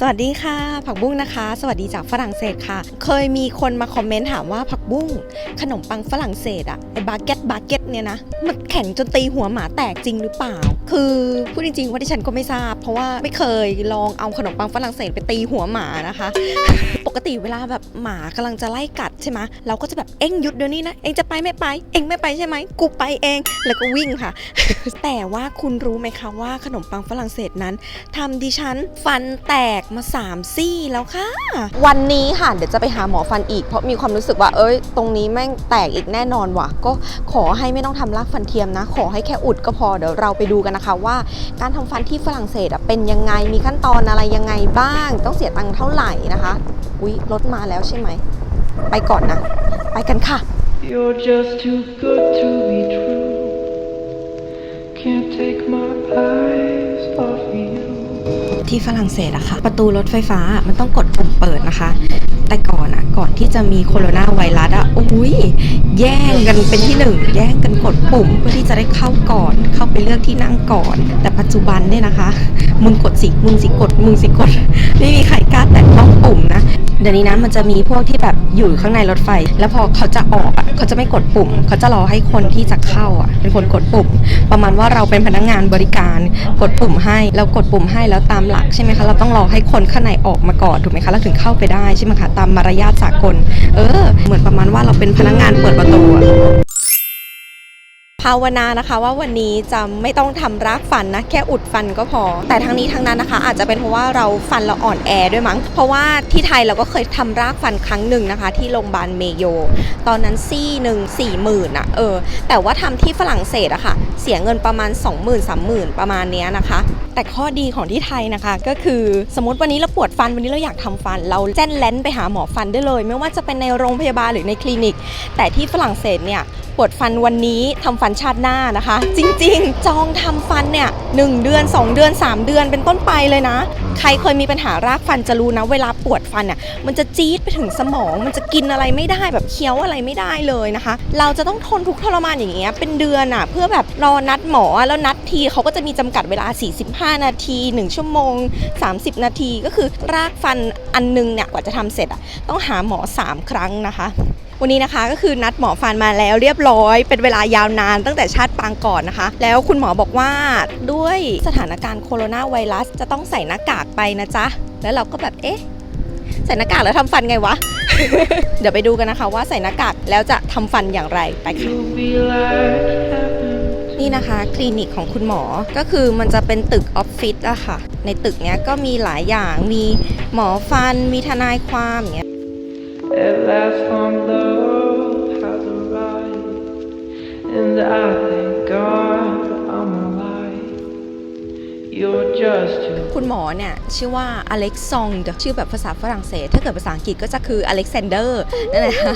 สวัสดีค่ะ ผักบุ้งนะคะ สวัสดีจากฝรั่งเศสค่ะ เคยมีคนมาคอมเมนต์ถามว่าผักบุ้งขนมปังฝรั่งเศสอะไอบาเก็ตบาเก็ตเนี่ยนะมันแข็งจนตีหัวหมาแตกจริงหรือเปล่า คือพูดจริงๆว่าที่ฉันก็ไม่ทราบ เพราะว่าไม่เคยลองเอาขนมปังฝรั่งเศสไปตีหัวหมานะคะ ปกติเวลาแบบหมากำลังจะไล่กัดใช่ไหมเราก็จะแบบเอ็งหยุดเดี๋ยวนี้นะเอ็งจะไปไม่ไป เอ็งไม่ไปใช่ไหมกูไปเองแล้วก็วิ่งค่ะ แต่ว่าคุณรู้ไหมคะว่าขนมปังฝรั่งเศสนั้นทำดิฉันฟันแตกมา 3 ซี่แล้วค่ะ วันนี้ค่ะ เดี๋ยวจะไปหาหมอฟันอีก เพราะมีความรู้สึกว่าเอ้ย ตรงนี้แม่งแตกอีกแน่นอนว่ะ ก็ขอให้ไม่ต้องทำรากฟันเทียมนะ ขอให้แค่อุดก็พอ เดี๋ยวเราไปดูกันนะคะว่า การทำฟันที่ฝรั่งเศสอะเป็นยังไง มีขั้นตอนอะไรยังไงบ้าง ต้องเสียตังค์เท่าไหร่นะคะ อุ๊ย รถมาแล้วใช่ไหม ไปก่อนนะ ไปกันค่ะ You're just too good to be true. Can't take my eyes off you. ที่ฝรั่งเศสอะค่ะ ประตูรถไฟฟ้ามันต้องกดปุ่มเปิดนะคะ แต่ก่อนอะก่อนที่จะมีโคโรนาไวรัสอะโอ้ยแย่งกันเป็นที่หนึ่งแย่งกันกดปุ่มเพื่อที่จะได้เข้าก่อน เข้าไปเลือกที่นั่งก่อน แต่ปัจจุบันเนี่ยนะคะ มึงกดสิมึงสิกด มึงสิกด ไม่มีใครกล้าแตะต้องปุ่มนะเดี๋ยวนี้นะมันจะมีพวกที่แบบอยู่ข้างในรถไฟ แล้วพอเขาจะออกอะเขาจะไม่กดปุ่ม เขาจะรอให้คนที่จะเข้าอะเป็นคนกดปุ่ม ประมาณว่าเราเป็นพนักงานบริการ กดปุ่มให้แล้วกดปุ่มให้แล้วตามหลักใช่ไหมคะเราต้องรอให้คนข้างในออกมาก่อนถูกไหมคะแล้วถึงเข้าไปได้ใช่ไหมคะตามมารยาทสากล เออ เหมือนประมาณว่าเราเป็นพนักงานเปิดประตูอะ ภาวนานะคะว่าวันนี้จะไม่ต้องทำรากฟันนะ แค่อุดฟันก็พอ แต่ทั้งนี้ทั้งนั้นนะคะ อาจจะเป็นเพราะว่าเราฟันเราอ่อนแอด้วยมั้ง เพราะว่าที่ไทยเราก็เคยทำรากฟันครั้งหนึ่งนะคะ ที่โรงพยาบาลเมโย ตอนนั้นซี่หนึ่งสี่หมื่นอะเออ แต่ว่าทำที่ฝรั่งเศสอะค่ะ เสียเงินประมาณ 2 0 0 0 0 3 0 0 0 0ประมาณเนี้ยนะคะ แต่ข้อดีของที่ไทยนะคะ ก็คือสมมติวันนี้เราปวดฟันวันนี้เราอยากทำฟัน เราแจ้นแลนไปหาหมอฟันได้เลย ไม่ว่าจะเป็นในโรงพยาบาลหรือในคลินิก แต่ที่ฝรั่งเศสเนี่ย ปวดฟันวันนี้ทำฟันชาติหน้านะคะ จริงๆ จองทำฟันเนี่ยหนึ่งเดือน 2 เดือน 3 เดือนเป็นต้นไปเลยนะ ใครเคยมีปัญหารากฟันจะรู้นะ เวลาปวดฟันอะมันจะจี๊ดไปถึงสมอง มันจะกินอะไรไม่ได้แบบเคี้ยวอะไรไม่ได้เลยนะคะ เราจะต้องทนทุกทรมานอย่างเงี้ยเป็นเดือนอะเพื่อแบบรอนัดหมอแล้วนัดทีเขาก็จะมีจำกัดเวลา 45 นาที 1 ชั่วโมง 30 นาทีก็คือรากฟันอันนึงเนี่ยกว่าจะทำเสร็จอะต้องหาหมอ 3 ครั้งนะคะ วันนี้นะคะก็คือนัดหมอฟันมาแล้วเรียบร้อย เป็นเวลายาวนานตั้งแต่ชาติปางก่อนนะคะ แล้วคุณหมอบอกว่าด้วยสถานการณ์โคโรนาไวรัสจะต้องใส่หน้ากากไปนะจ๊ะ แล้วเราก็แบบเอ๊ะใส่หน้ากากแล้วทำฟันไงวะ เดี๋ยวไปดูกันนะคะว่าใส่หน้ากากแล้วจะทำฟันอย่างไรไปค่ะ You'll be like heaven. นี่นะคะคลินิกของคุณหมอก็คือมันจะเป็นตึกออฟฟิศอะค่ะ ในตึกเนี้ยก็มีหลายอย่างมีหมอฟันมีทนายความอย่างเงี้ย At last, found love has arrived, and I thank God I'm alive. You're just too คุณหมอเนี่ยชื่อว่าอเล็กซองชื่อแบบภาษาฝรั่งเศส ถ้าเกิดภาษาอังกฤษก็จะคืออเล็กซานเดอร์นั่นแหละค่ะ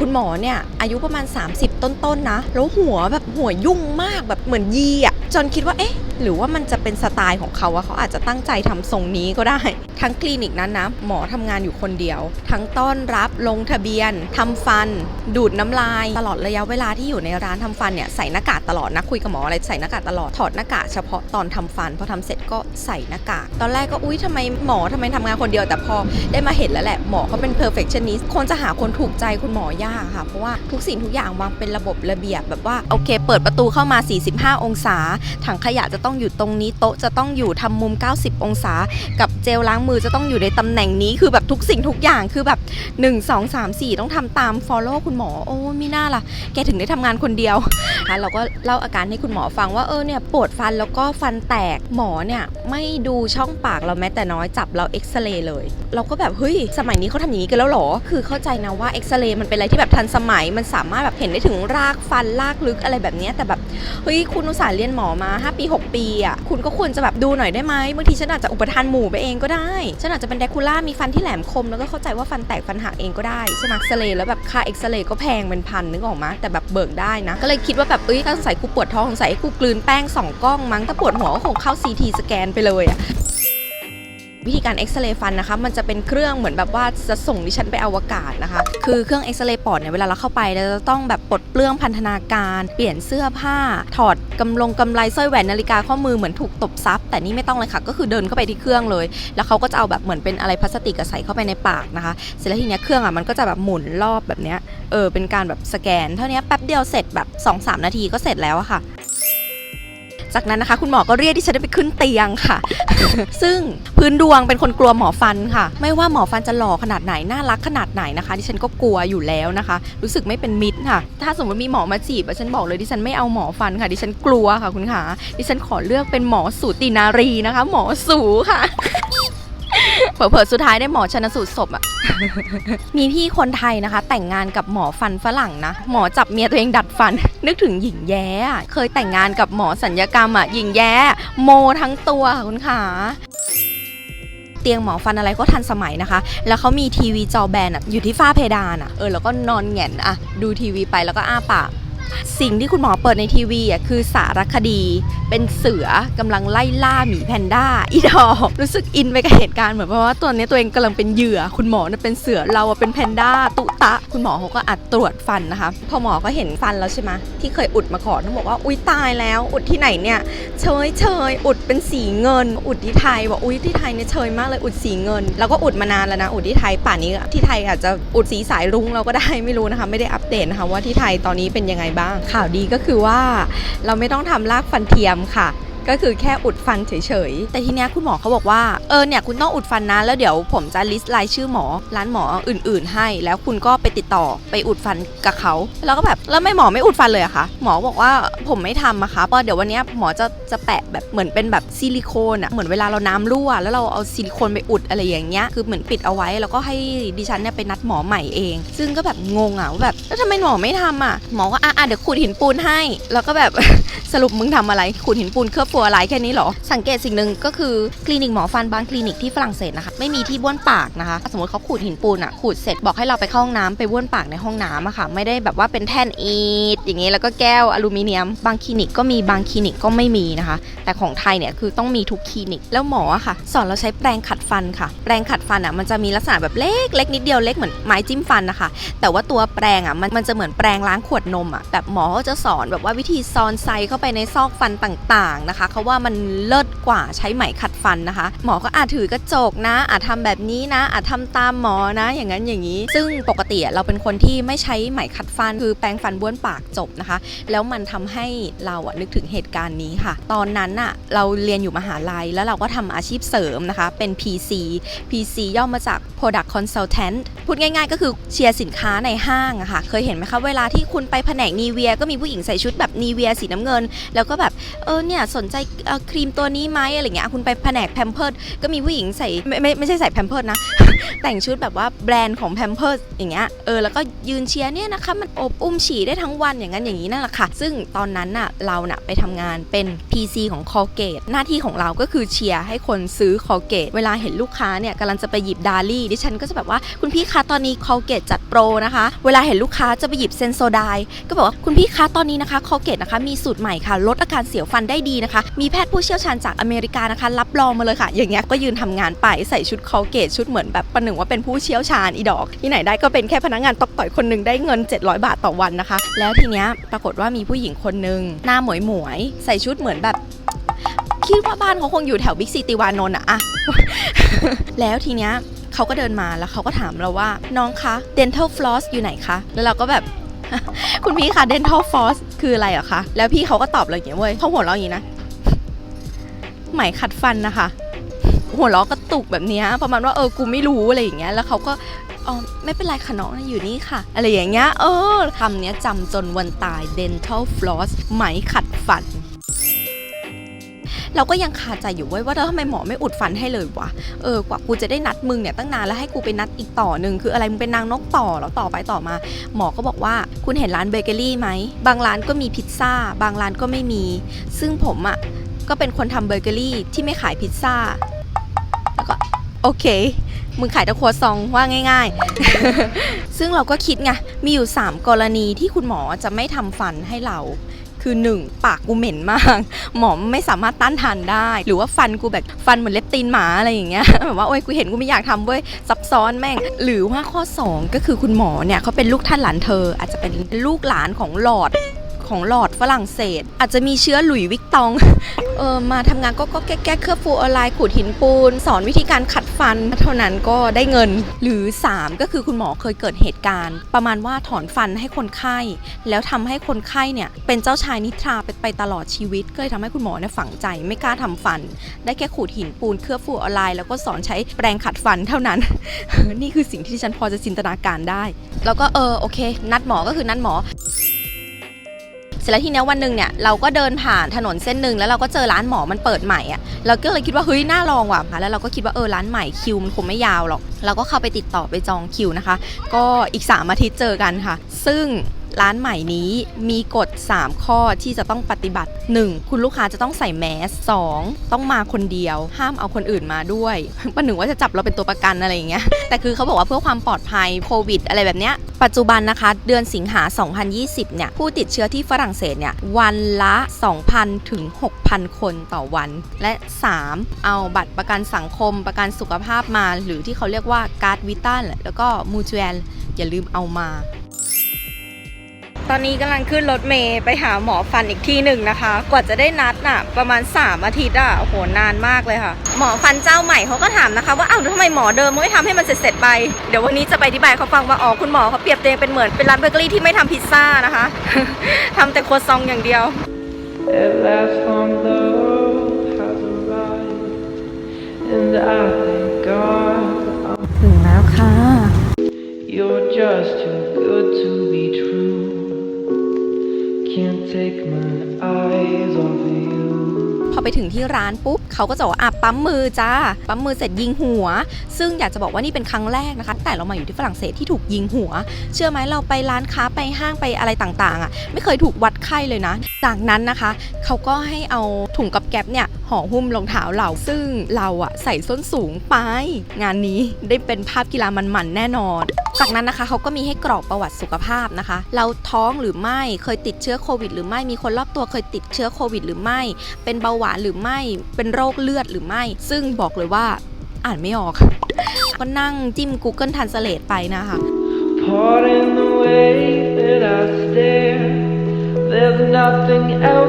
คุณหมอเนี่ยอายุประมาณ 30 ต้นๆนนะแล้วหัวแบบหัวยุ่งมากแบบเหมือนยีอะ จนคิดว่าเอ๊ะ หรือว่ามันจะเป็นสไตล์ของเขาอะเขาอาจจะตั้งใจทำทรงนี้ก็ได้ ทั้งคลินิกนั้นนะ หมอทำงานอยู่คนเดียว ทั้งต้อนรับลงทะเบียนทำฟัน ดูดน้ำลาย ตลอดระยะเวลาที่อยู่ในร้านทำฟันเนี่ยใส่หน้ากากตลอดนะคุยกับหมออะไรใส่หน้ากากตลอดถอดหน้ากากเฉพาะตอนทำฟันพอทำเสร็จก็ใส่หน้ากากตอนแรกก็อุ้ยทำไมหมอทำไมทำงานคนเดียวแต่พอได้มาเห็นแล้วแหละหมอเขาเป็น perfectionist คนจะหาคนถูกใจคุณหมอยากค่ะ เพราะว่าทุกสิ่งทุกอย่างวางเป็นระบบระเบียบแบบว่าโอเค เปิดประตูเข้ามา 45 องศาถังขยะจะต้องอยู่ตรงนี้โต๊ะจะต้องอยู่ทำมุม 90 องศา กับเจลล้างมือจะต้องอยู่ในตำแหน่งนี้คือแบบทุกสิ่งทุกอย่างคือแบบ 1 2 3 4 ต้องทำตาม follow คุณหมอโอ้มีหน้าล่ะ แกถึงได้ทำงานคนเดียวค่ะเราก็เล่าอาการให้คุณหมอฟังว่าเออเนี่ยปวดฟันแล้วก็ฟันแตกหมอเนี่ยไม่ดูช่องปากเราแม้แต่น้อยจับเราเอ็กซเรย์เลย เราก็แบบเฮ้ยสมัยนี้เขาทำอย่างนี้กันแล้วหรอ คือเข้าใจนะว่าเอ็กซเรย์มันเป็นอะไรที่แบบทันสมัยมันสามารถแบบเห็นได้ถึงรากฟันรากลึกอะไรแบบนี้แต่แบบเฮ้ยคุณอุตส่าห์เรียนหมอมา 5 ปี 6ปีอะคุณก็ควรจะแบบดูหน่อยได้ไหมบางทีฉันอาจจะอุปทานหมู่ไปเองก็ได้ฉันอาจจะเป็นแดคูล่ามีฟันที่แหลมคมแล้วก็เข้าใจว่าฟันแตกฟันหักเองก็ได้ใช่ไหมเซเลแล้วแบบค่าเอ็กซเรย์ก็แพงเป็นพันนึกออกมาแต่แบบเบิกได้นะ ก็เลยคิดว่าแบบเอ้ยถ้าสงสัยกูปวดท้องสงสัยกูกลืนแป้งสองกล้องมั้งถ้าปวดหัวก็คงเข้าซีทีสแกนไปเลยอะ วิธีการเอ็กซเรย์ฟันนะคะ มันจะเป็นเครื่องเหมือนแบบว่าจะส่งดิฉันไปอวกาศนะคะ คือเครื่องเอ็กซเรย์ปอดเนี่ยเวลาเราเข้าไปเราจะต้องแบบปลดเปลื้องพันธนาการ เปลี่ยนเสื้อผ้า ถอดกำลงกำไรสร้อยแหวนนาฬิกาข้อมือเหมือนถูกตบซับแต่นี่ไม่ต้องเลยค่ะ ก็คือเดินเข้าไปที่เครื่องเลย แล้วเขาก็จะเอาแบบเหมือนเป็นอะไรพลาสติกใส่เข้าไปในปากนะคะ เสร็จแล้วทีเนี้ยเครื่องอะมันก็จะแบบหมุนรอบแบบเนี้ยเออเป็นการแบบสแกน เท่านี้แป๊บเดียวเสร็จแบบ 2-3 นาทีก็เสร็จแล้วอะค่ะ จากนั้นนะคะ คุณหมอก็เรียกที่ฉันไปขึ้นเตียงค่ะ ซึ่งพื้นดวงเป็นคนกลัวหมอฟันค่ะ ไม่ว่าหมอฟันจะหล่อขนาดไหนน่ารักขนาดไหนนะคะดิฉันก็กลัวอยู่แล้วนะคะ รู้สึกไม่เป็นมิตรค่ะ ถ้าสมมติมีหมอมาจีบอะฉันบอกเลยดิฉันไม่เอาหมอฟันค่ะดิฉันกลัวค่ะคุณขาดิฉันขอเลือกเป็นหมอสูตินารีนะคะ หมอสูค่ะ เผลอๆสุดท้ายได้หมอชนสูตรศพอะมีพี่คนไทยนะคะ แต่งงานกับหมอฟันฝรั่งนะ หมอจับเมียตัวเองดัดฟัน นึกถึงหญิงแย้เคยแต่งงานกับหมอสัญญกรรมอะหญิงแย้โมทั้งตัวค่ะคุณขาเตียงหมอฟันอะไรก็ทันสมัยนะคะ แล้วเขามีทีวีจอแบนออยู่ที่ฝ้าเพดานอะเออ แล้วก็นอนแหงนอะดูทีวีไปแล้วก็อ้าปาก สิ่งที่คุณหมอเปิดในทีวีอะคือสารคดี เป็นเสือกำลังไล่ล่าหมีแพนด้าอีดอกรู้สึกอินไปกับเหตุการณ์เหมือนเพราะว่าตัวนี้ตัวเองกำลังเป็นเหยื่อ คุณหมอเนี่ยเป็นเสือเราอะเป็นแพนด้าตุตะ คุณหมอเขาก็อัดตรวจฟันนะคะ พอหมอก็เห็นฟันแล้วใช่ไหมที่เคยอุดมาก่อนเขาบอกว่าอุ้ยตายแล้ว อุดที่ไหนเนี่ยเชยเชยอุดเป็นสีเงิน อุดที่ไทยบอกอุ้ยที่ไทยเนี่ยเชยมากเลยอุดสีเงิน แล้วก็อุดมานานแล้วนะอุดที่ไทยป่านนี้ที่ไทยอาจจะอุดสีสายรุ้งเราก็ได้ไม่รู้นะคะ ไม่ได้อัปเดตนะคะว่าที่ไทยตอนนี้เป็นยังไงบ้าง ข่าวดีก็คือว่าเราไม่ต้องทำรากฟันเทียมค่ะ ก็คือแค่อุดฟันเฉยๆ แต่ทีเนี้ยคุณหมอเขาบอกว่า เออเนี่ยคุณต้องอุดฟันนะ แล้วเดี๋ยวผมจะลิสต์รายชื่อหมอ ร้านหมออื่น ๆ ให้ แล้วคุณก็ไปติดต่อไปอุดฟันกับเขา แล้วก็แบบแล้วไม่หมอไม่อุดฟันเลยอะคะหมอบอกว่าผมไม่ทำอะคะเพราะเดี๋ยววันเนี้ยหมอจะจะแปะแบบเหมือนเป็นแบบซิลิโคนอะเหมือนเวลาเราน้ำรั่ว แล้วเราเอาซิลิโคนไปอุดอะไรอย่างเงี้ย คือเหมือนปิดเอาไว้ แล้วก็ให้ดิฉันเนี่ยไปนัดหมอใหม่เอง ซึ่งก็แบบงงอะว่าแบบแล้วทำไมหมอไม่ทำอะหมอก็อะอะเดี๋ยวขูดหินปูนให้ แล้วก็แบบ สรุปมึงทำอะไรขูดหินปูนเคลือบฟัวอะไรแค่นี้เหรอ สังเกตสิ่งหนึ่งก็คือคลินิกหมอฟันบางคลินิกที่ฝรั่งเศสนะคะไม่มีที่บ้วนปากนะคะ สมมติเขาขูดหินปูนอะขูดเสร็จบอกให้เราไปเข้าห้องน้ำไปบ้วนปากในห้องน้ำอะค่ะ ไม่ได้แบบว่าเป็นแท่นอีดอย่างงี้แล้วก็แก้วอลูมิเนียม บางคลินิกก็มีบางคลินิกก็ไม่มีนะคะ แต่ของไทยเนี่ยคือต้องมีทุกคลินิกแล้วหมออะค่ะ สอนเราใช้แปรงขัดฟันค่ะ แปรงขัดฟันอะมันจะมีลักษณะแบบเล็กเล็กนิดเดียวเล็กเหมือนไม้จิ้มฟันนะคะ แต่ว่าตัวแปรงอะมันมันจะเหมือนแปรงล้างขวดนมอะแบบหมอก็จะสอนแบบว่าวิธีซอนไซเข้าไปในซอกฟันต่างๆนะคะเขาว่ามันเลิศกว่าใช้ไหมขัดฟันนะคะ หมอก็อาจถือกระจกนะ อาจทำแบบนี้นะ อาจทำตามหมอนะ อย่างนั้นอย่างนี้ ซึ่งปกติเราเป็นคนที่ไม่ใช้ไหมขัดฟัน คือแปรงฟันบ้วนปากจบนะคะ แล้วมันทำให้เราอะนึกถึงเหตุการณ์นี้ค่ะ ตอนนั้นอะเราเรียนอยู่มหาลัย แล้วเราก็ทำอาชีพเสริมนะคะ เป็น PC PC ย่อมาจาก Product Consultant พูดง่าย ๆ ก็คือเชียร์สินค้าในห้างอะค่ะ เคยเห็นไหมคะเวลาที่คุณไปแผนกนีเวียก็มีผู้หญิงใส่ชุดแบบนีเวียสีน้ำเงิน แล้วก็แบบเออเนี่ยสนใช่ครีมตัวนี้ไหมอะไรเงี้ยคุณไปแผนกแพมเพิร์ดก็มีผู้หญิงใส่ไม่ไม่ไม่ใช่ใส่แพมเพิร์ดนะ แต่งชุดแบบว่าแบรนด์ของแพมเพิร์ดอย่างเงี้ยเออแล้วก็ยืนเชียร์เนี่ยนะคะมันอบอุ้มฉี่ได้ทั้งวันอย่างนั้นอย่างนี้นั่นแหละค่ะ ซึ่งตอนนั้นน่ะเราน่ะไปทำงานเป็น PC ของ Colgate หน้าที่ของเราก็คือเชียร์ให้คนซื้อ Colgate เวลาเห็นลูกค้าเนี่ยกำลังจะไปหยิบดาลี่ดิฉันก็จะแบบว่าคุณพี่คะตอนนี้ Colgate จัดโปรนะคะ เวลาเห็นลูกค้าจะไปหยิบเซนโซไดก็บอกว่าคุณพี่คะตอนนี้นะคะ Colgate นะคะมีสูตรใหม่ค่ะ ลดอาการเสียวฟันได้ดีนะคะ มีแพทย์ผู้เชี่ยวชาญจากอเมริกานะคะ รับรองมาเลยค่ะ อย่างเงี้ยก็ยืนทำงานไปใส่ชุด Colgate ชุดเหมือนแบบประหนึ่งว่าเป็นผู้เชี่ยวชาญอีดอก ที่ไหนได้ก็เป็นแค่พนักงานตอกต่อยคนหนึ่งได้เงิน 700 บาทต่อวันนะคะ แล้วทีเนี้ยปรากฏว่ามีผู้หญิงคนหนึ่งหน้าหมวยหมวยใส่ชุดเหมือนแบบคิดว่าบ้านเขาคงอยู่แถวบิ๊กซีติวานนท์อะอะแล้วทีเนี้ยเขาก็เดินมาแล้วเขาก็ถามเราว่าน้องคะ dental floss อยู่ไหนคะ แล้วเราก็แบบคุณพี่คะ dental floss คืออะไรเหรอคะ แล้วพี่เขาก็ตอบเราอย่างเงี้ยเว้ยเขาหัวเราะอย่างงี้นะไหมขัดฟันนะคะ หัวเราะกระตุกแบบนี้ประมาณว่าเออกูไม่รู้อะไรอย่างเงี้ยแล้วเขาก็อ๋อไม่เป็นไรค่ะน้องอยู่นี่ค่ะ อะไรอย่างเงี้ยเออคำนี้จำจนวันตาย dental floss ไหมขัดฟันเราก็ยังคาใจอยู่เว้ยว่าแล้วทำไมหมอไม่อุดฟันให้เลยวะ เออกว่ากูจะได้นัดมึงเนี่ยตั้งนานแล้วให้กูไปนัดอีกต่อหนึ่งคืออะไรมึงเป็นนางนกต่อแล้วต่อไปต่อมา หมอก็บอกว่าคุณเห็นร้านเบเกอรี่ไหม บางร้านก็มีพิซซ่า บางร้านก็ไม่มี ซึ่งผมอะ่ะก็เป็นคนทำเบเกอรี่ที่ไม่ขายพิซซ่า แล้วก็โอเค มึงขายตะครัวซองว่าง่าย ๆ ซึ่งเราก็คิดไง มีอยู่ 3 กรณีที่คุณหมอจะไม่ทำฟันให้เรา คือหนึ่งปากกูเหม็นมาก หมอไม่สามารถต้านทานได้ หรือว่าฟันกูแบบฟันเหมือนเล็บตีนหมาอะไรอย่างเงี้ย แบบว่าโอ๊ยกูเห็นกูไม่อยากทำเว้ย ซับซ้อนแม่ง หรือว่าข้อ 2 ก็คือคุณหมอเนี่ยเขาเป็นลูกท่านหลานเธอ อาจจะเป็นลูกหลานของหลอด ของหลอดฝรั่งเศส อาจจะมีเชื้อหลุยวิกตอง เออมาทำงานก็ก็แก้แก้เคลือบฟูออนไลน์ขูดหินปูน สอนวิธีการขัดฟัน เท่านั้นก็ได้เงิน หรือ 3 ก็คือคุณหมอเคยเกิดเหตุการณ์ ประมาณว่าถอนฟันให้คนไข้ แล้วทำให้คนไข้เนี่ยเป็นเจ้าชายนิทราไปไปตลอดชีวิต ก็เลยทำให้คุณหมอเนี่ยฝังใจไม่กล้าทำฟัน ได้แค่ขูดหินปูนเคลือบฟูออนไลน์แล้วก็สอนใช้แปรงขัดฟันเท่านั้น นี่คือสิ่งที่ฉันพอจะจินตนาการได้ แล้วก็เออโอเค นัดหมอก็คือนัดหมอ เสร็จแล้วทีเนี้ยวันหนึ่งเนี่ยเราก็เดินผ่านถนนเส้นหนึ่งแล้วเราก็เจอร้านหมอมันเปิดใหม่อะเราก็เลยคิดว่าเฮ้ยน่าลองว่ะแล้วเราก็คิดว่าเออร้านใหม่คิวมันคงไม่ยาวหรอกเราก็เข้าไปติดต่อไปจองคิวนะคะ ก็อีก3อาทิตย์เจอกันค่ะ ซึ่ง ร้านใหม่นี้มีกฎ 3 ข้อที่จะต้องปฏิบัติ 1. คุณลูกค้าจะต้องใส่แมส 2. ต้องมาคนเดียว ห้ามเอาคนอื่นมาด้วยประหนึ่งว่าจะจับเราเป็นตัวประกันอะไรอย่างเงี้ย แต่คือเขาบอกว่าเพื่อความปลอดภัยโควิด อะไรแบบเนี้ย ปัจจุบันนะคะ เดือนสิงหา 2020 เนี่ย ผู้ติดเชื้อที่ฝรั่งเศสเนี่ย วันละ 2,000 ถึง 6,000 คนต่อวัน และ 3. เอาบัตรประกันสังคมประกันสุขภาพมา หรือที่เขาเรียกว่าการ์ดวิตันแล้วก็มูจูแอลอย่าลืมเอามา ตอนนี้กำลังขึ้นรถเมย์ไปหาหมอฟันอีกที่หนึ่งนะคะ กว่าจะได้นัดน่ะ ประมาณ 3 อาทิตย์อะโอ้โหนานมากเลยค่ะ หมอฟันเจ้าใหม่เขาก็ถามนะคะว่าอ้าวแล้วทำไมหมอเดิมไม่ทำให้มันเสร็จๆไป เดี๋ยววันนี้จะไปอธิบายเขาฟังว่าอ๋อคุณหมอเขาเปรียบตัวเองเป็นเหมือนเป็นร้านเบเกอรี่ที่ไม่ทำพิซซ่านะคะทำแต่ครัวซองอย่างเดียว At last, long love has arrived, and I thank God I'm ถึงแล้วค่ะ You're just too good to be true. พอไปถึงที่ร้านปุ๊บเขาก็จะบอกว่าอะปั๊มมือจ้า ปั๊มมือเสร็จยิงหัว ซึ่งอยากจะบอกว่านี่เป็นครั้งแรกนะคะ แต่เรามาอยู่ที่ฝรั่งเศสที่ถูกยิงหัว เชื่อไหมเราไปร้านค้าไปห้างไปอะไรต่างๆอะไม่เคยถูกวัดไข้เลยนะ จากนั้นนะคะ เขาก็ให้เอาถุงกับแก๊บเนี่ย ห่อหุ้มรองเท้าเรา ซึ่งเราอะใส่ส้นสูงไป งานนี้ได้เป็นภาพกีฬามันๆแน่นอน จากนั้นนะคะเขาก็มีให้กรอกประวัติสุขภาพนะคะ เราท้องหรือไม่เคยติดเชื้อโควิด หรือไม่มีคนรอบตัวเคยติดเชื้อโควิด หรือไม่ เป็นเบาหวานหรือไม่เป็นโรคเลือดหรือไม่ ซึ่งบอกเลยว่าอ่านไม่ออกก็นั่งจิ้ม Google Translate ไปนะคะ Pardon the way that I stare. There's nothing else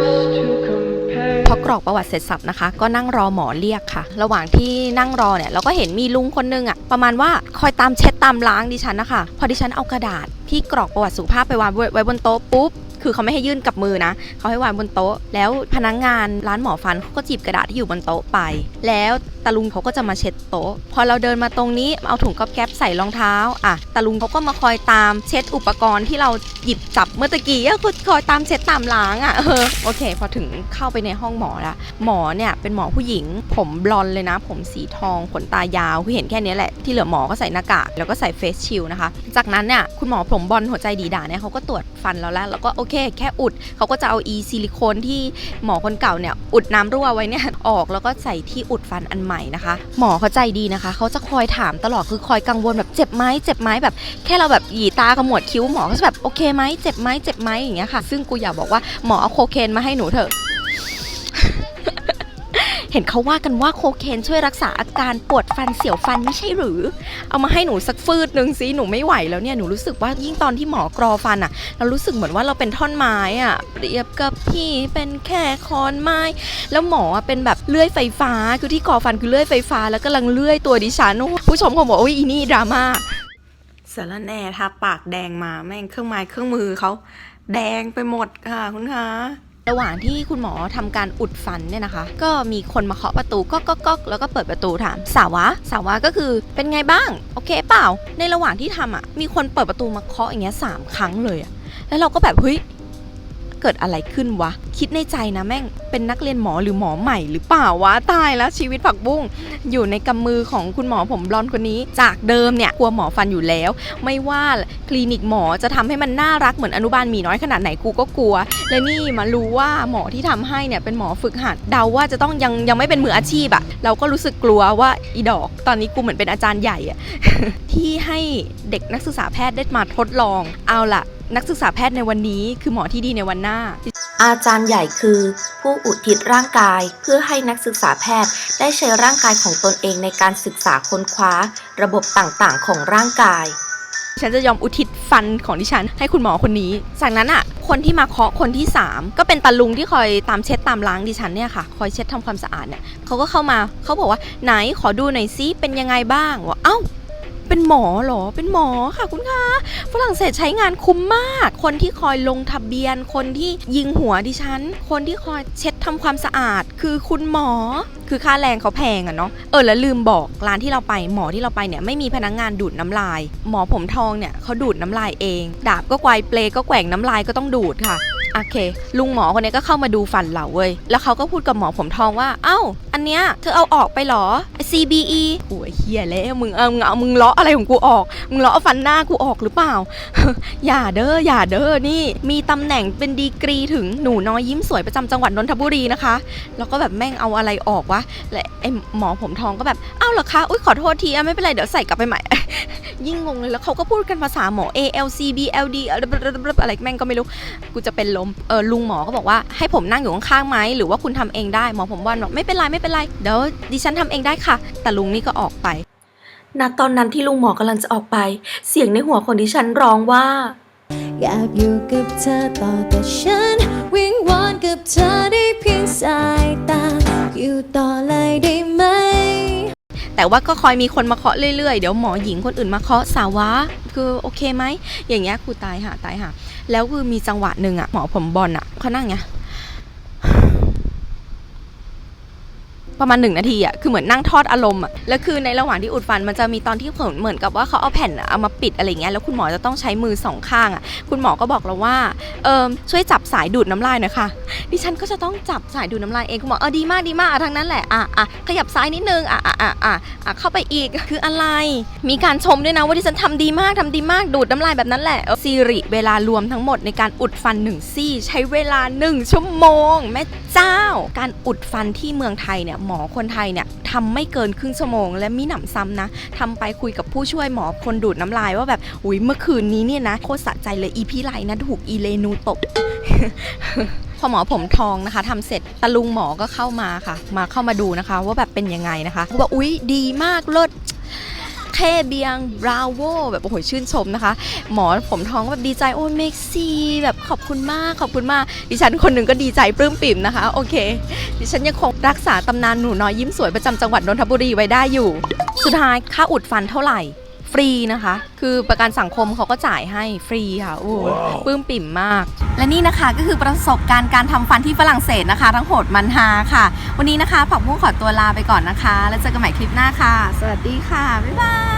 รอกประวัติเสร็จสับนะคะ ก็นั่งรอหมอเรียกค่ะ ระหว่างที่นั่งรอเนี่ยเราก็เห็นมีลุงคนนึงอะประมาณว่าคอยตามเช็ดตามล้างดิฉันนะคะ พอดิฉันเอากระดาษที่กรอกประวัติสุขภาพไปวางไว้ไว้บนโต๊ะปุ๊บ คือเขาไม่ให้ยื่นกับมือนะ เขาให้วางบนโต๊ะ แล้วพนักงงานร้านหมอฟันเขาก็จีบกระดาษที่อยู่บนโต๊ะไป แล้วตาลุงเขาก็จะมาเช็ดโต๊ะ พอเราเดินมาตรงนี้เอาถุงก๊อบแก๊บใส่รองเท้าอะตาลุงเขาก็มาคอยตามเช็ดอุปกรณ์ที่เราหยิบจับเมื่อตะกี้ก็คือคอยตามเช็ดตามล้างอะเออโอเค พอถึงเข้าไปในห้องหมอละหมอเนี่ยเป็นหมอผู้หญิง ผมบลอนเลยนะ ผมสีทองขนตายาวคือเห็นแค่นี้แหละที่เหลือหมอก็ใส่หน้ากากแล้วก็ใส่เฟสชิลนะคะ จากนั้นเนี่ยคุณหมอผมบอลหัวใจดีด่าเนี่ยเขาก็ตรวจฟันเราแล้วแล้วก็โอเคแค่อุด เขาก็จะเอาอีซิลิโคนที่หมอคนเก่าเนี่ยอุดน้ำรั่วไว้เนี่ยออกแล้วก็ใส่ที่อุดฟันอันใหม่นะคะ หมอเขาใจดีนะคะ เขาจะคอยถามตลอดคือคอยกังวลแบบเจ็บไหมเจ็บไหมแบบ แค่เราแบบหยีตาขมวดคิ้วหมอก็จะแบบโอเคไหมเจ็บไหมเจ็บไหมอย่างเงี้ยค่ะ ซึ่งกูอยากบอกว่าหมอเอาโคเคนมาให้หนูเถอะ เห็นเขาว่ากันว่าโคเคนช่วยรักษาอาการปวดฟันเสียวฟันไม่ใช่หรือ เอามาให้หนูสักฟืดหนึ่งสิหนูไม่ไหวแล้วเนี่ยหนูรู้สึกว่ายิ่งตอนที่หมอกรอฟันอะเรารู้สึกเหมือนว่าเราเป็นท่อนไม้อะเปรียบกับพี่เป็นแค่คอนไม้ แล้วหมอเป็นแบบเลื่อยไฟฟ้าคือที่กรอฟันคือเลื่อยไฟฟ้า แล้วกำลังเลื่อยตัวดิฉันผู้ชมคงบอกโอ้ยอีนี่ดราม่าสารแน่ทาปากแดงมาแม่งเครื่องไม้เครื่องมือเขาแดงไปหมดค่ะคุณคะ ระหว่างที่คุณหมอทำการอุดฟันเนี่ยนะคะ ก็มีคนมาเคาะประตูก็ก็ก็แล้วก็เปิดประตูถามสาวะ สาวะก็คือเป็นไงบ้าง โอเคเปล่า ในระหว่างที่ทำอะมีคนเปิดประตูมาเคาะอย่างเงี้ยสามครั้งเลยอะแล้วเราก็แบบเฮ้ย เกิดอะไรขึ้นวะ คิดในใจนะแม่งเป็นนักเรียนหมอหรือหมอใหม่หรือเปล่าวะตายแล้วชีวิตผักบุ้งอยู่ในกำมือของคุณหมอผมบลอนคนนี้ จากเดิมเนี่ยกลัวหมอฟันอยู่แล้ว ไม่ว่าคลินิกหมอจะทำให้มันน่ารักเหมือนอนุบาลมีน้อยขนาดไหนกูก็กลัว และนี่มารู้ว่าหมอที่ทำให้เนี่ยเป็นหมอฝึกหัดเดาว่าจะต้องยังยังไม่เป็นมืออาชีพอะเราก็รู้สึกกลัวว่าอีดอกตอนนี้กูเหมือนเป็นอาจารย์ใหญ่อะที่ให้เด็กนักศึกษาแพทย์ได้มาทดลอง เอาล่ะ นักศึกษาแพทย์ในวันนี้ คือหมอที่ดีในวันหน้า อาจารย์ใหญ่คือ ผู้อุทิศร่างกายเพื่อให้นักศึกษาแพทย์ ได้ใช้ร่างกายของตนเองในการศึกษาค้นคว้า ระบบต่างๆ ของร่างกายฉันจะยอมอุทิศฟันของดิฉัน ให้คุณหมอคนนี้ จากนั้นอะ คนที่มาเคาะคนที่ 3 ก็เป็นตาลุงที่คอยตามเช็ดตามล้างดิฉันเนี่ยค่ะ คอยเช็ดทำความสะอาดเนี่ยเขาก็เข้ามาเขาบอกว่าไหนขอดูหน่อยซิเป็นยังไงบ้างว่าเอ้า เป็นหมอเหรอ เป็นหมอค่ะคุณคะฝรั่งเศสใช้งานคุ้มมาก คนที่คอยลงทะเบียน คนที่ยิงหัวดิฉัน คนที่คอยเช็ดทำความสะอาด คือคุณหมอ คือค่าแรงเขาแพงอะเนาะ เออแล้วลืมบอกร้านที่เราไปหมอที่เราไปเนี่ยไม่มีพนักงงานดูดน้ำลาย หมอผมทองเนี่ยเขาดูดน้ำลายเอง ดาบก็ไกวเปลก็แกว่งน้ำลายก็ต้องดูดค่ะ โอเค ลุงหมอคนนี้ก็เข้ามาดูฟันเราเว้ย แล้วเขาก็พูดกับหมอผมทองว่า เอ้า อันเนี้ยเธอเอาออกไปหรอ CBE โอ้ยเฮียแล้วมึงเอามึงเอามึงเลาะอะไรของกูออก มึงเลาะฟันหน้ากูออกหรือเปล่า อย่าเด้ออย่าเด้อนี่ มีตำแหน่งเป็นดีกรีถึงหนูน้อยยิ้มสวยประจำจังหวัดนนทบุรีนะคะ แล้วก็แบบแม่งเอาอะไรออกวะและไอหมอผมทองก็แบบ เอ้าเหรอคะ อุ้ยขอโทษทีอะไม่เป็นไรเดี๋ยวใส่กลับไปใหม่ ยิ่งงงเลยแล้วเขาก็พูดกันภาษาหมอ ALC BLD อะไรแม่งก็ไม่รู้ กูจะเป็นลมเออลุงหมอก็บอกว่าให้ผมนั่งอยู่ข้างๆไหมหรือว่าคุณทำเองได้หมอผมวันบอกไม่เป็นไรไม่เป็นไรเดี๋ยวดิฉันทำเองได้ค่ะ แต่ลุงนี่ก็ออกไปณตอนนั้นที่ลุงหมอกำลังจะออกไป เสียงในหัวของดิฉันร้องว่า อยากอยู่กับเธอต่อแต่ฉัน วิงวอนกับเธอได้เพียงสายตา อยู่ต่อเลยได้ไหม แต่ว่าก็คอยมีคนมาเคาะเรื่อยๆ เดี๋ยวหมอหญิงคนอื่นมาเคาะสาวะ คือโอเคไหม อย่างเงี้ยครูตายหาตายหาแล้วคือมีจังหวะหนึ่งอะหมอผมบอลอะเขานั่งไง ประมาณหนึ่งนาทีอะคือเหมือนนั่งทอดอารมณ์อะแล้วคือในระหว่างที่อุดฟันมันจะมีตอนที่เหมือนเหมือนกับว่าเขาเอาแผ่นเอามาปิดอะไรเงี้ยแล้วคุณหมอจะต้องใช้มือสองข้างอะคุณหมอก็บอกเราว่าเออช่วยจับสายดูดน้ำลายหน่อยค่ะดิฉันก็จะต้องจับสายดูดน้ำลายเองคุณหมอเออดีมากดีมากอะทางนั้นแหละอะอะขยับซ้ายนิดนึงอะอะอะอะอะเข้าไปอีกคืออะไร มีการชมด้วยนะว่าดิฉันทำดีมากทำดีมากดูดน้ำลายแบบนั้นแหละซีริเวลารวมทั้งหมดในการอุดฟันหนึ่งซี่ ใช้เวลาหนึ่งชั่วโมงแม่เจ้า การอุดฟันที่เมืองไทยเนี่ยหมอคนไทยเนี่ยทำไม่เกินครึ่งชั่วโมง และมีหนำซ้ำนะทำไปคุยกับผู้ช่วยหมอคนดูดน้ำลายว่าแบบอุ้ยเมื่อคืนนี้เนี่ยนะโคตรสะใจเลยอีพี่ไลนะถูกอีเลนูตบพอหมอผมทองนะคะทำเสร็จตะลุงหมอก็เข้ามาค่ะ มาเข้ามาดูนะคะ ว่าแบบเป็นยังไงนะคะบอกอุ้ยดีมากเลิศ เคเบียงบราโวแบบโอ้โหชื่นชมนะคะ หมอผมท้องแบบดีใจโอ้เมกซี่แบบขอบคุณมากขอบคุณมาก ดิฉันคนหนึ่งก็ดีใจปลื้มปิ่มนะคะ โอเค ดิฉันยังคงรักษาตำนานหนูน้อยยิ้มสวยประจำจังหวัดนนทบุรีไว้ได้อยู่ สุดท้ายค่าอุดฟันเท่าไหร่ ฟรีนะคะ คือประกันสังคมเขาก็จ่ายให้ฟรีค่ะโอ้ยปลื้มปิ่มมาก และนี่นะคะก็คือประสบการณ์การทำฟันที่ฝรั่งเศสนะคะ ทั้งโหดมันฮาค่ะ วันนี้นะคะผักบุ้งขอตัวลาไปก่อนนะคะ แล้วเจอกันใหม่คลิปหน้าค่ะ สวัสดีค่ะ บ๊ายบาย